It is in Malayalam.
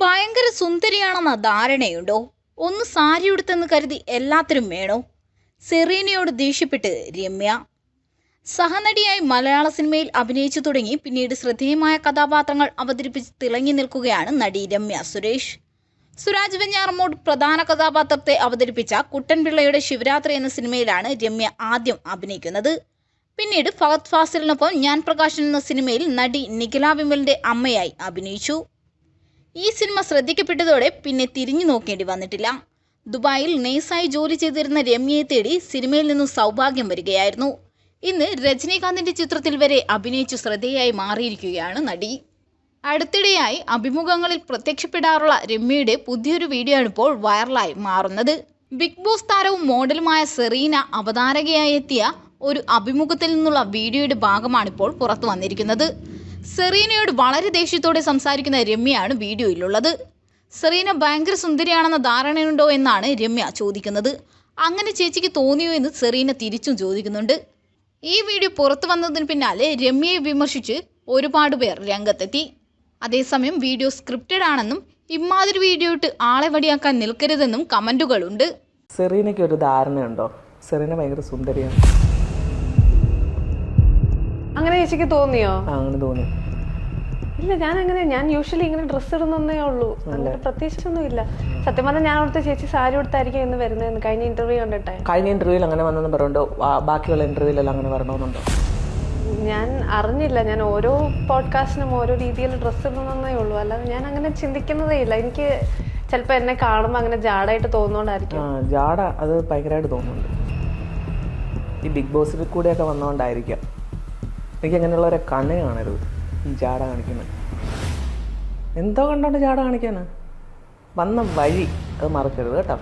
ഭയങ്കര സുന്ദരിയാണെന്ന ധാരണയുണ്ടോ? ഒന്ന് സാരി ഉടുത്തെന്ന് കരുതി എല്ലാത്തിനും വേണോ? സെറീനയോട് ദേഷ്യപ്പെട്ട് രമ്യ. സഹനടിയായി മലയാള സിനിമയിൽ അഭിനയിച്ചു തുടങ്ങി പിന്നീട് ശ്രദ്ധേയമായ കഥാപാത്രങ്ങൾ അവതരിപ്പിച്ച് തിളങ്ങി നിൽക്കുകയാണ് നടി രമ്യ സുരേഷ്. സുരാജ് വെഞ്ഞാറമ്മോട് പ്രധാന കഥാപാത്രത്തെ അവതരിപ്പിച്ച കുട്ടൻപിള്ളയുടെ ശിവരാത്രി എന്ന സിനിമയിലാണ് രമ്യ ആദ്യം അഭിനയിക്കുന്നത്. പിന്നീട് ഫഹദ് ഫാസിലിനൊപ്പം ഞാൻ പ്രകാശൻ എന്ന സിനിമയിൽ നടി നിഖില വിമലിന്റെ അമ്മയായി അഭിനയിച്ചു. ഈ സിനിമ ശ്രദ്ധിക്കപ്പെട്ടതോടെ പിന്നെ തിരിഞ്ഞു നോക്കേണ്ടി വന്നിട്ടില്ല. ദുബായിൽ നേഴ്സായി ജോലി ചെയ്തിരുന്ന രമ്യയെ തേടി സിനിമയിൽ നിന്നും സൗഭാഗ്യം വരികയായിരുന്നു. ഇന്ന് രജനീകാന്തിന്റെ ചിത്രത്തിൽ വരെ അഭിനയിച്ചു ശ്രദ്ധേയായി മാറിയിരിക്കുകയാണ് നടി. അടുത്തിടെയായി അഭിമുഖങ്ങളിൽ പ്രത്യക്ഷപ്പെടാറുള്ള രമ്യയുടെ പുതിയൊരു വീഡിയോ ആണ് ഇപ്പോൾ വൈറലായി മാറുന്നത്. ബിഗ് ബോസ് താരവും മോഡലുമായ സെറീന അവതാരകയായി എത്തിയ ഒരു അഭിമുഖത്തിൽ നിന്നുള്ള വീഡിയോയുടെ ഭാഗമാണിപ്പോൾ പുറത്തു വന്നിരിക്കുന്നത്. സെറീനയോട് വളരെ ദേഷ്യത്തോടെ സംസാരിക്കുന്ന രമ്യയാണ് വീഡിയോയിലുള്ളത്. സെറീന ഭയങ്കര സുന്ദരിയാണെന്ന ധാരണയുണ്ടോ എന്നാണ് രമ്യ ചോദിക്കുന്നത്. അങ്ങനെ ചേച്ചിക്ക് തോന്നിയോ എന്ന് സെറീന തിരിച്ചും ചോദിക്കുന്നുണ്ട്. ഈ വീഡിയോ പുറത്തു വന്നതിന് പിന്നാലെ രമ്യയെ വിമർശിച്ച് ഒരുപാട് പേർ രംഗത്തെത്തി. അതേസമയം വീഡിയോ സ്ക്രിപ്റ്റഡ് ആണെന്നും ഇമാതിരി വീഡിയോ ഇട്ട് ആളെ വടിയാക്കാൻ നിൽക്കരുതെന്നും കമന്റുകളുണ്ട്. സെറീനയ്ക്ക് ഒരു ധാരണയുണ്ടോ? സെറീന ഭയങ്കര സുന്ദരിയാണ്. അങ്ങനെ ചേച്ചിക്ക് തോന്നിയോ? അങ്ങനെ തോന്നി. ഇല്ല ഞാൻ അങ്ങനെ ഞാൻ യൂഷ്വലി ഇങ്ങനെ ഡ്രസ്സ് ഇടുന്നേ ഉള്ളൂ. അങ്ങനെ പ്രത്യേകിച്ചൊന്നും ഇല്ല സത്യം പറഞ്ഞാൽ ഞാൻ അവിടുത്തെ ചേച്ചി സാരി കൊടുത്തായിരിക്കും ഇന്ന് വരുന്നതെന്ന് കഴിഞ്ഞ ഇന്റർവ്യൂ കണ്ടിട്ടെ. കഴിഞ്ഞ ഇന്റർവ്യൂവിൽ അങ്ങനെ വന്നെന്ന് പറയുന്നുണ്ടോ ബാക്കിയുള്ള ഇന്റർവ്യൂവിലെല്ലാം അങ്ങനെ വരണമെന്നുണ്ടോ? ഞാൻ അറിഞ്ഞില്ല. ഞാൻ ഓരോ പോഡ്കാസ്റ്റിനും ഓരോ രീതിയിൽ ഡ്രസ്സ് ഇടുന്നേ ഉള്ളൂ. അല്ലാതെ ഞാൻ അങ്ങനെ ചിന്തിക്കുന്നതേ ഇല്ല. എനിക്ക് ചിലപ്പോൾ എന്നെ കാണുമ്പോൾ അങ്ങനെ ജാടായിട്ട് തോന്നുന്നോണ്ടായിരിക്കും. ജാട അത് ഭയങ്കരമായിട്ട് തോന്നുന്നുണ്ട്. ഈ ബിഗ് ബോസിൽ കൂടെയൊക്കെ വന്നുകൊണ്ടായിരിക്കാം എനിക്ക് അങ്ങനെയുള്ളവരെ കണ്ണ് കാണരുത്. ജാട കാണിക്കുന്നത് എന്തോ കണ്ടോണ്ട് ജാട കാണിക്കാനാ വന്ന വഴി അത് മറക്കരുത് കേട്ടോ.